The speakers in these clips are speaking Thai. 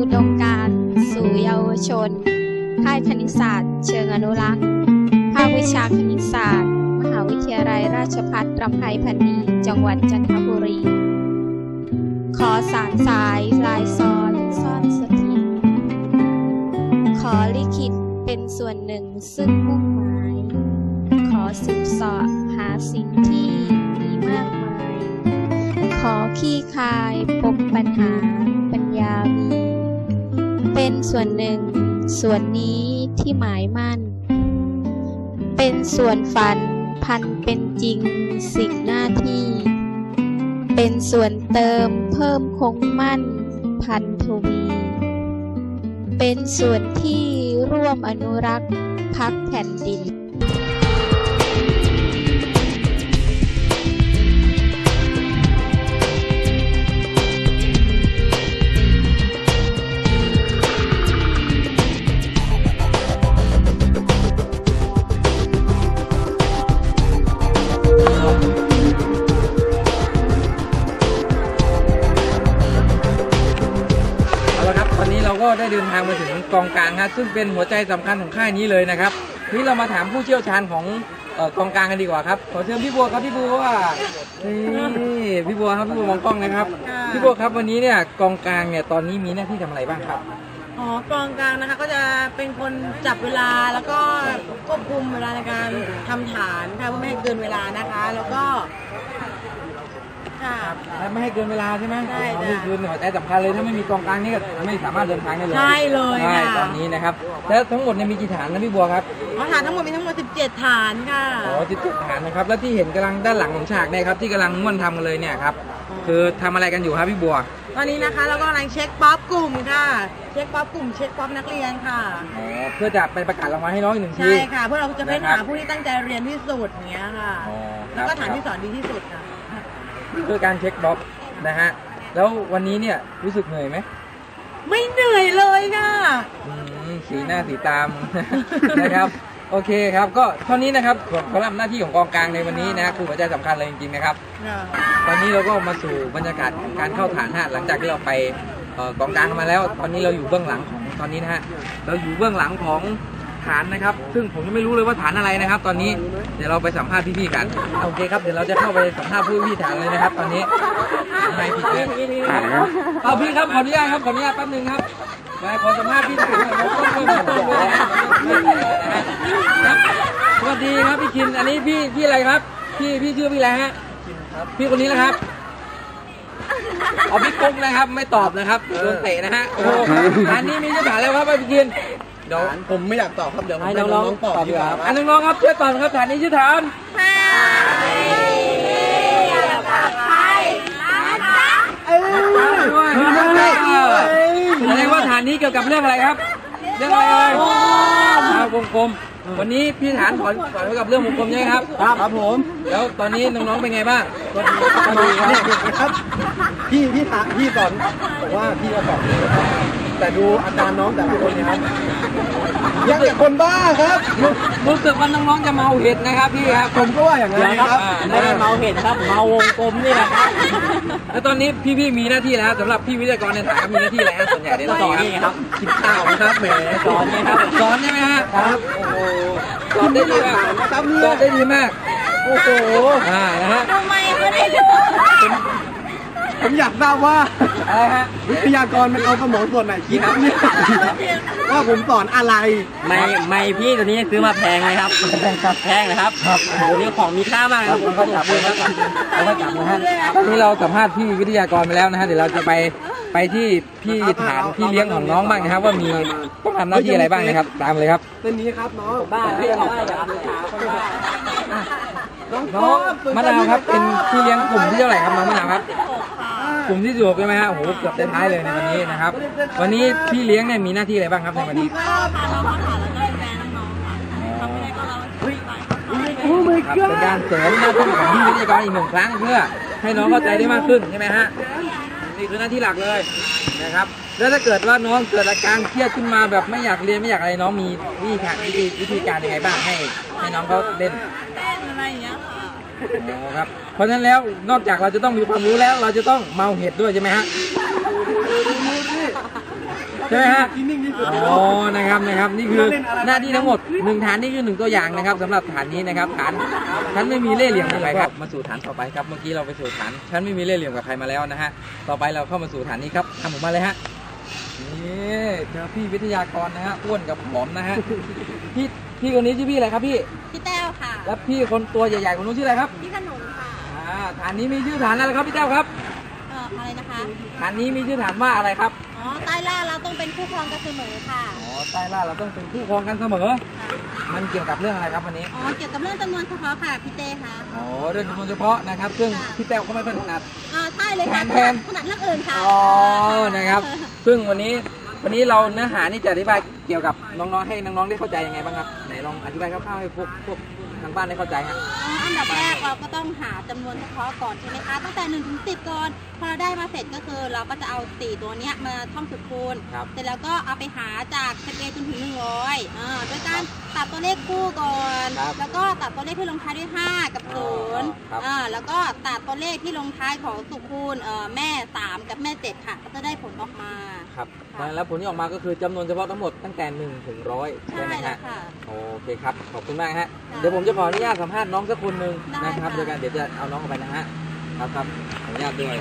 อุดมการณ์สู่เยาวชน ค่ายคณิตศาสตร์ เชิงอนุรักษ์ ภาควิชาคณิตศาสตร์ มหาวิทยาลัยราชภัฏรำไพพันนีจังหวัดจันทบุรี ขอสารสายลายซ้อนซ่อนสถิต ขอลิขิตเป็นส่วนหนึ่งซึ่งมุ่งหมาย ขอสืบเสาะหาสิ่งที่มีมากมาย ขอขี้คายปมปัญหาปัญญามี เป็นส่วนหนึ่ง ส่วนนี้ที่หมายมั่น เป็นส่วนฝันพันเป็นจริงสิ่งหน้าที่ เป็นส่วนเติมเพิ่มคงมั่น พันทวี เป็นส่วนที่ร่วมอนุรักษ์พักแผ่นดิน ก็ได้เดินทางมาถึงกองกลางครับซึ่งเป็นหัวใจสำคัญของค่ายนี้เลยนะครับนี่เรามาถามผู้เชี่ยวชาญของเอ่อกองกลางกันดีกว่าครับขอเชิญพี่บัวครับพี่บัวนี่พี่บัวครับพี่บัวมองกล้องนะครับ พี่บัวครับวันนี้เนี่ยกองกลางเนี่ยตอนนี้มีหน้าที่ทำอะไรบ้างครับอ๋อกองกลางนะคะก็จะเป็นคนจับเวลาแล้วก็ควบคุมเวลาในการทำฐานค่ะเพื่อไม่ให้เกินเวลานะคะ แล้วก็ ค่ะไม่ให้เกินเวลาใช่ไหมใช่อ๋อจ้ะนี่คือหัวใจสำคัญเลยถ้าไม่มีกองกลางนี่ก็ไม่สามารถเดินทางได้เลยใช่เลยใช่ค่ะตอนนี้นะครับ แล้วทั้งหมดเนี่ยมีกี่ฐานนะพี่บัวครับอ๋อฐานทั้งหมดมีทั้งหมด 17 ฐานค่ะ อ๋อจิตฐานนะครับ แล้วที่เห็นกำลังด้านหลังของฉากเนี่ยครับที่กำลังม่วนทำกันเลยเนี่ยครับคือทำอะไรกันอยู่ครับพี่บัว ตอนนี้นะคะเราก็กำลังเช็คป๊อปกลุ่มค่ะ เช็คป๊อปกลุ่ม เช็คป๊อปนักเรียนค่ะ อ๋อเพื่อจะไปประกาศรางวัลให้น้องอีกหนึ่งที ใช่ค่ะ เพื่อเราจะเฟ้นนะครับหาผู้ที่ตั้งใจเรียนที่สุดอย่างเงี้ยค่ะ อ๋อคแล้วรับก็ฐานครับที่สอนดีที่สุดค่ะ เพื่อการเช็คบล็อกนะฮะแล้ววันนี้เนี่ยรู้สึกเหนื่อยไหมไม่เหนื่อยเลยค่ะอืมสีหน้าสีตาม นะครับ โอเคครับ ก็เท่านี้นะครับสำหรับหน้าที่ของกองกลางในวันนี้นะคือหัวใจสำคัญเลยจริงๆนะครับ ตอนนี้เราก็มาสู่บรรยากาศของการเข้าฐานฮะหลังจากที่เราไปเอ่อกองกลางกันมาแล้ว ตอนนี้เราอยู่เบื้องหลังของตอนนี้นะฮะเราอยู่เบื้องหลังของ ฐานนะครับ ซึ่งผมยังไม่รู้เลยว่าฐานอะไรนะครับ ตอนนี้เดี๋ยวเราไปสัมภาษณ์พี่ๆกันโอเคครับเดี๋ยวเราจะเข้าไปสัมภาษณ์ผู้พี่ฐานเลยนะครับ ตอนนี้ไม่ผิดเลยเอาพี่ครับขออนุญาตครับขออนุญาตแป๊บนึงครับมาขอสัมภาษณ์พี่ฐานหน่อยครับต้องด้วยต้องด้วยนะครับสวัสดีครับพี่คินอันนี้พี่พี่อะไรครับ พี่พี่ชื่อพี่อะไรฮะพี่คนนี้นะครับเอาพี่กุ๊กนะครับ ไม่ตอบนะครับโดนเตะนะฮะโอ้โหอันนี้มีชื่อฐานแล้วครับพี่กิน เดี๋ยวผมไม่อยากตอบครับเดี๋ยวผมให้ให้น้น้อองงๆๆตอบตอบดีดีกกว่าว่าครับอันน้องๆครับช่วยตอบนะครับฐานนี้ชื่อฐาน ด้วยแสดงว่าฐานนี้เกี่ยวกับเรื่องอะไรครับ เรื่องอะไรเอ่ยอ่าวงกลม วันนี้พี่ฐานสอนสอนเกี่ยวกับเรื่องวงกลมใช่ไหมครับ ครับครับผมแล้วตอนนี้น้องๆเป็นไงบ้างก็ดีครับครับพี่พี่ถาพี่สอนบอกว่าพี่ก็สอนดีนะครับ แต่ดูอาการน้องแต่ละคนเนะครับยังกับคนบ้าครับรู้สึกว่าน้องๆจะเมาเห็ดนะครับพี่ครับ ผมก็ว่าอย่างนั้นครับไม่ได้เมาเห็ดครับเมาวงกลมนี่แหละครับแล้วตอนนี้พี่ๆมีหน้าที่แล้วสำหรับพี่วิทยากรในฐานมีหน้าที่อะไรฮะส่วนใหญ่ในตอนนี้ครับกินข้าวนะครับแหมสอนนะครับสอนใช่ไหมฮะครับโอ้โหสอนได้ดีมากนะครับสเนี่อยนได้ดีมากโอ้โหอ่านะฮะ ผมอยากทราบว่าอะไรฮะ วิทยากรมันเอาสมองส่วนไหนคิดครับเนี่ยว่าผมสอนอะไร ไม่ไม่พี่ตัวนี้ซื้อมาแพงไหมครับแพงนะครับครับโอ้โหนี่ของมีค่ามากเลยครับเราก็จับเลยครับเราก็จับนะฮะตอนนี้เราสัมภาษณ์พี่วิทยากรไปแล้วนะฮะเดี๋ยวเราจะไปไปที่พี่ฐานพี่เลี้ยงของน้องบ้างนะครับว่ามีต้องทำหน้าที่อะไรบ้างนะครับ ตามเลยครับเส้นนี้ครับน้องบ้าไม่ออกได้ครับน้องน้องมะนาวครับเป็นพี่เลี้ยงกลุ่มที่เท่าไหร่ครับน้องมะนาวครับ กลุ่มที่สิบหกใช่ไหมฮะโอ้โหเกือบได้ท้ายเลยในวันนี้นะครับ วันนี้พี่เลี้ยงเนี่ยมีหน้าที่อะไรบ้างครับในวันนี้ครับเป็นการเสริมหน้าที่ของพี่วิทยากรอีกหนึ่งครั้งเพื่อ ให้น้องเข้าใจได้มากขึ้นใช่ไหมฮะนี่คือหน้าที่หลักเลยนะครับ แล้วถ้าเกิดว่าน้องเกิดอาการเครียดขึ้นมาแบบไม่อยากเรียนไม่อยากอะไรน้องมีวิธีการวิธีวิธีการยังไงบ้างให้ ให้น้องเขาเล่นอะไรอย่างเงี้ยค่ะ อ๋อครับเพราะฉะนั้นแล้วนอกจากเราจะต้องมีความรู้แล้ว เราจะต้องเมาเห็ดด้วยใช่ไหมฮะใช่ไหมฮะที่นิ่งที่สุด อ๋อนะครับนะครับนี่คือหน้าที่ทั้งหมดหนึ่งฐานนี่คือหนึ่งตัวอย่างนะครับสำหรับฐานนี้นะครับฐานฉันไม่มีเล่ห์เหลี่ยมกับใครครับมาสู่ฐานต่อไปครับเมื่อกี้เราไปสู่ฐานฉันไม่มีเล่ห์เหลี่ยมกับใครมาแล้วนะฮะต่อไปเราเข้ามาสู่ฐานนี้ครับทำผมมาเลยฮะนี่เจอพี่วิทยากรนะฮะอ้วนกับผอมนะฮะพี่ พี่คนนี้ชื่อพี่อะไรครับพี่ พี่แต้วค่ะ แล้วพี่คนตัวใหญ่ๆคนนู้นชื่ออะไรครับ พี่ขนุนค่ะอ่าฐานนี้มีชื่อฐานอะไรครับพี่แต้วครับเอ่ออะไรนะคะฐานนี้มีชื่อฐานว่าอะไรครับ อ๋อใต้ล่าเราต้องเป็นคู่ครองกันเสมอค่ะอ๋อใต้ล่าเราต้องเป็นคู่ครองกันเสมอมันเกี่ยวกับเรื่องอะไรครับวันนี้ อ๋อเกี่ยวกับเรื่องจำนวนเฉพาะค่ะพี่เต้ค่ะ อ๋อเรื่องจำนวนเฉพาะนะครับ ซึ่งพี่แต้วก็ไม่ค่อยถนัด อ่าใช่เลยค่ะแทน ขนาดเรื่องอื่นค่ะอ๋อ นะครับ ซึ่งวันนี้ วันนี้เราเนื้อหานี่จะอธิบายเกี่ยวกับน้องๆ ให้น้องๆ ได้เข้าใจยังไงบ้างครับไหน ลองอธิบายคร่าวๆให้พวกพวกทางบ้านได้เข้าใจฮะอ๋ออันดับแรกเราก็ต้องหาจำนวนเฉพาะก่อนใช่ไหมคะตั้งแต่1นถึงสิก่อน พอได้มาเสร็จก็คือเราก็จะเอา 4 ตัวเนี้ยมาท่องสุดคูณครับ เสร็จแล้วก็เอาไปหาจาก11จนถึง100อ่าโดยการตัดตัวเลขคู่ก่อน ครับแล้วก็ตัดตัวเลขที่ลงท้ายด้วย 5 กับอ๋อครับ 0อ่าแล้วก็ตัดตัวเลขที่ลงท้ายของสุคูณเอ่อแม่ 3 กับแม่ 7 ค่ะ ก็จะได้ผลออกมา ครับค่ะ แล้วผลที่ออกมาก็คือจำนวนเฉพาะทั้งหมดตั้งแต่1ถึงร้อยใช่ใช่ไหมแล้ฮะวค่ะ โอเคครับขอบคุณมากฮะค่ะเดี๋ยวผมจะขออนุญาตสัมภาษณ์น้องสักคนหนึ่งได้นะครับค่ะ โดยการเดี๋ยวจะเอาน้องออกไปนะฮะครับครับขออนุญาตด้วย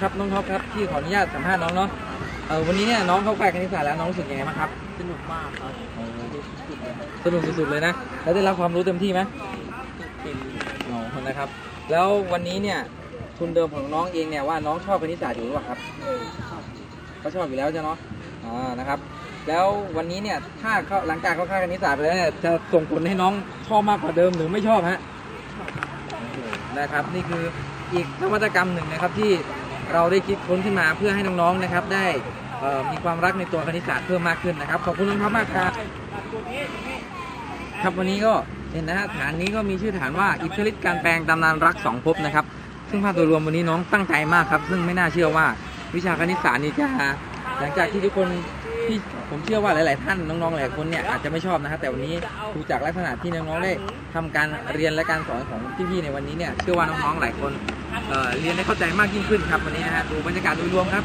ครับน้องท็อปครับพี่ขออนุญาตสัมภาษณ์น้องเนาะเออวันนี้เนี่ยน้องเข้าฝ่ายคณิตศาสตร์แล้วน้องรู้สึกยังไงบ้างครับ สนุกมากครับสนุกสุดๆเลยนะ แล้วได้รับความรู้เต็มที่ไหมเป็นอ๋อนะครับ แล้ววันนี้เนี่ยทุนเดิมของน้องเองเนี่ยว่าน้องชอบคณิตศาสตร์อยู่หรือเปล่าครับก็ชอบอยู่แล้วใช่เนาะอ่านะครับ แล้ววันนี้เนี่ยถ้าเขาหลังจากเขาเข้าคณิตศาสตร์ไปแล้วเนี่ยจะส่งผลให้น้องชอบมากกว่าเดิมหรือไม่ชอบฮะนะครับ นี่คืออีกนวัตกรรมหนึ่งนะครับที่เราได้คิดค้นขึ้นมาเพื่อให้น้องๆนะครับได้เอ่อ มีความรักในตัวคณิตศาสตร์เพิ่มมากขึ้นนะครับ ขอบคุณน้องท็อปมากครับครับวันนี้ก็เห็นนะฮะฐานนี้ก็มีชื่อฐานว่าอิทธิฤทธิ์การแปลงตำนานรักสองภพนะครับ ซึ่งภาพโดยรวมวันนี้น้องตั้งใจมากครับ ซึ่งไม่น่าเชื่อว่าวิชาคณิตศาสตร์นี่จะหลังจากที่ทุกคนที่ผมเชื่อว่าหลาย ๆ ท่านน้องๆหลายคนเนี่ยอาจจะไม่ชอบนะครับแต่วันนี้ดูจากลักษณะที่น้องๆได้ทำการเรียนและการสอนของพี่ๆในวันนี้เนี่ยเชื่อว่าน้องๆหลายคนเอ่อเรียนได้เข้าใจมากยิ่งขึ้นครับวันนี้นะฮะดูบรรยากาศโดยรวมครับ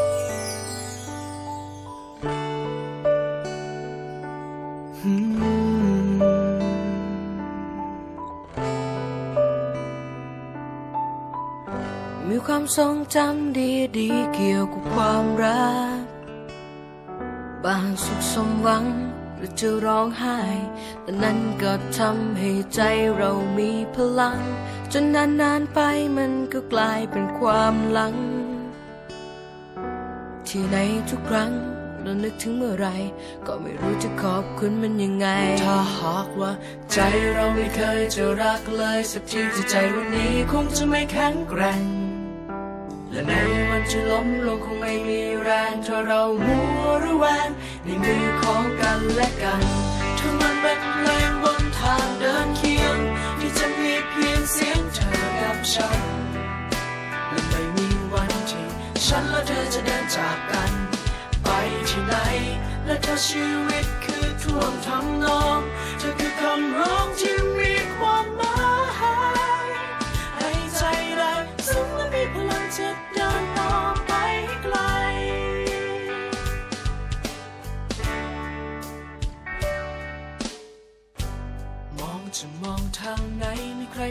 ความทรงจำดีๆเกี่ยวกับความรัก บางสุขสมหวังหรือจะร้องไห้ แต่นั้นก็ทำให้ใจเรามีพลัง จนนานๆไปมันก็กลายเป็นความหลัง ที่ในทุกครั้งเรานึกถึงเมื่อไร ก็ไม่รู้จะขอบคุณมันยังไง ถ้าหากว่า ใจเราไม่เคยจะรักเลย สักทีที่ใจวันนี้คงจะไม่แข็งแกร่ง และในวันที่ล้มลงคงไม่มีแรงถ้าเรามัวระแวงในมือของกันและกันถ้ามันเป็นเพลงบนทางเดินเคียง ที่จะมีเพียงเสียงเธอกับฉันและไม่มีวันที่ฉันและเธอจะเดินจากกัน ไปที่ไหน และถ้าชีวิตคือท่วงทำนองเธอคือคำร้องที่มี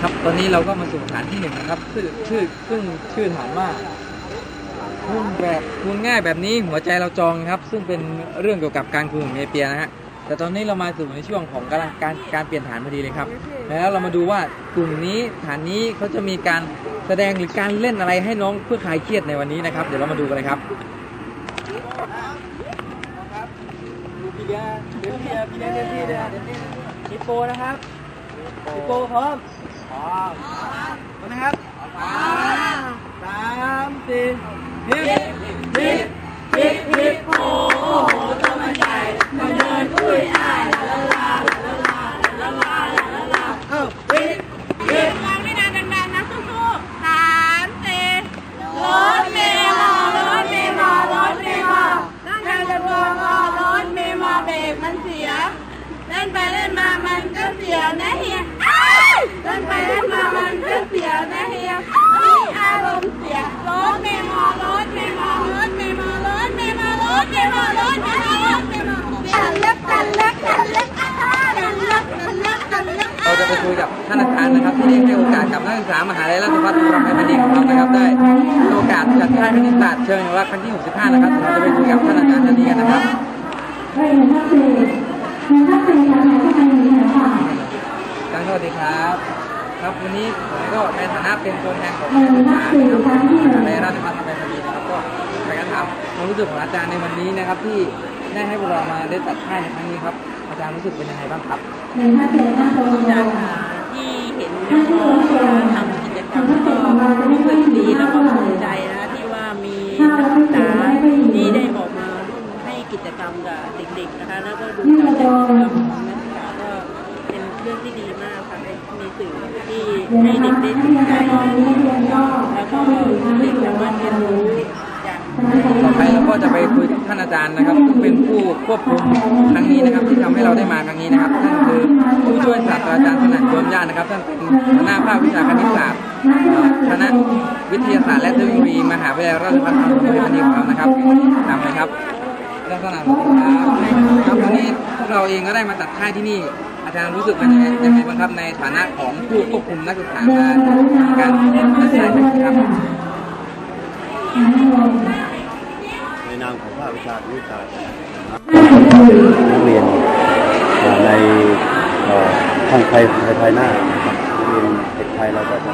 ครับตอนนี้เราก็มาสู่ฐานที่หนึ่งนะครับชื่อชื่อซึ่งชื่อฐานว่าคูณแบบคูณง่ายแบบนี้หัวใจเราจองครับ ซึ่งเป็นเรื่องเกี่ยวกับการคูณของเนเปียนะฮะแต่ตอนนี้เรามาสู่ในช่วงของการการการเปลี่ยนฐานพอดีเลยครับ แล้วเรามาดูว่ากลุ่มนี้ฐานนี้เขาจะมีการแสดงหรือการเล่นอะไรให้น้องเพื่อคลายเครียดในวันนี้นะครับ เดี๋ยวเรามาดูกันเลยครับพี่เดียเดี๋ยวพี่เดียพี่เดียเดี๋ยวพี่เดียเดี๋ยวพี่ฮิโปนะครับฮิปโปพร้อม พร้อมพร้อมนะครับสามสามสี่ ไปคุยกับท่านอาจารย์นะครับ ที่ได้ให้โอกาสกับนักศึกษามหาลัยราชภัฏบุรีรัมย์พันธ์ของเรานะครับได้ให้โอกาสจัดค่ายคณิตศาสตร์เชิงอนุรักษ์ครั้งที่ 65 นะครับเราจะไปคุยกับท่านอาจารย์ท่านนี้กันนะครับอาจารย์สวัสดีครับ ครับวันนี้ผมก็ในฐานะเป็นตัวแทนของนักศึกษานะครับมหาลัยราชภัฏบุรีรัมย์นะครับก็ไปกันถามความรู้สึกของอาจารย์ในวันนี้นะครับที่ได้ให้พวกเรามาได้จัดค่ายในครั้งนี้ครับอา จารย์รู้สึกเป็นยังไงบ้างครับจากที่เห็นน้องๆทำกิจกรรมก็รู้สึกดีแล้วก็ภูมิใจนะที่ว่ามีนักศึกษาที่ได้ออกมาร่วมให้กิจกรรมกับเด็กๆนะคะแล้วก็ดูการจัดกิจกรรมของนักศึกษาก็เป็นเรื่องที่ดีมากค่ะมีสื่อที่ให้เด็กได้สนใจแล้วก็เด็กสามารถเรียนรู้จาก ต่อไปเราก็จะไปคุยกับท่านอาจารย์นะครับซึ่งเป็นผู้ควบคุมครั้งนี้นะครับ ที่ทำให้เราได้มาครั้งนี้นะครับท่านคือผู้ช่วยศาสตราจารย์สนั่นโยมญาตินะครับท่านเป็นหัวหน้าภาควิชาคณิตศาสตร์คณะวิทยาศาสตร์และเทคโนโลยีมหาวิทยาลัยราชภัฏนนทบุรีของเรานะครับตามเลยครับลักษณะครับครับวันนี้พวกเราเองก็ได้มาตัดค่ายที่นี่ อาจารย์รู้สึกเป็นยังไงยังไงบ้างครับในฐานะของผู้ควบคุมนักศึกษามาในการจัดค่ายครั้งนี้ครับ ชาวิชานักเรียนในทางไทยไทยหน้าเรียนเด็กไทยเราก็จะ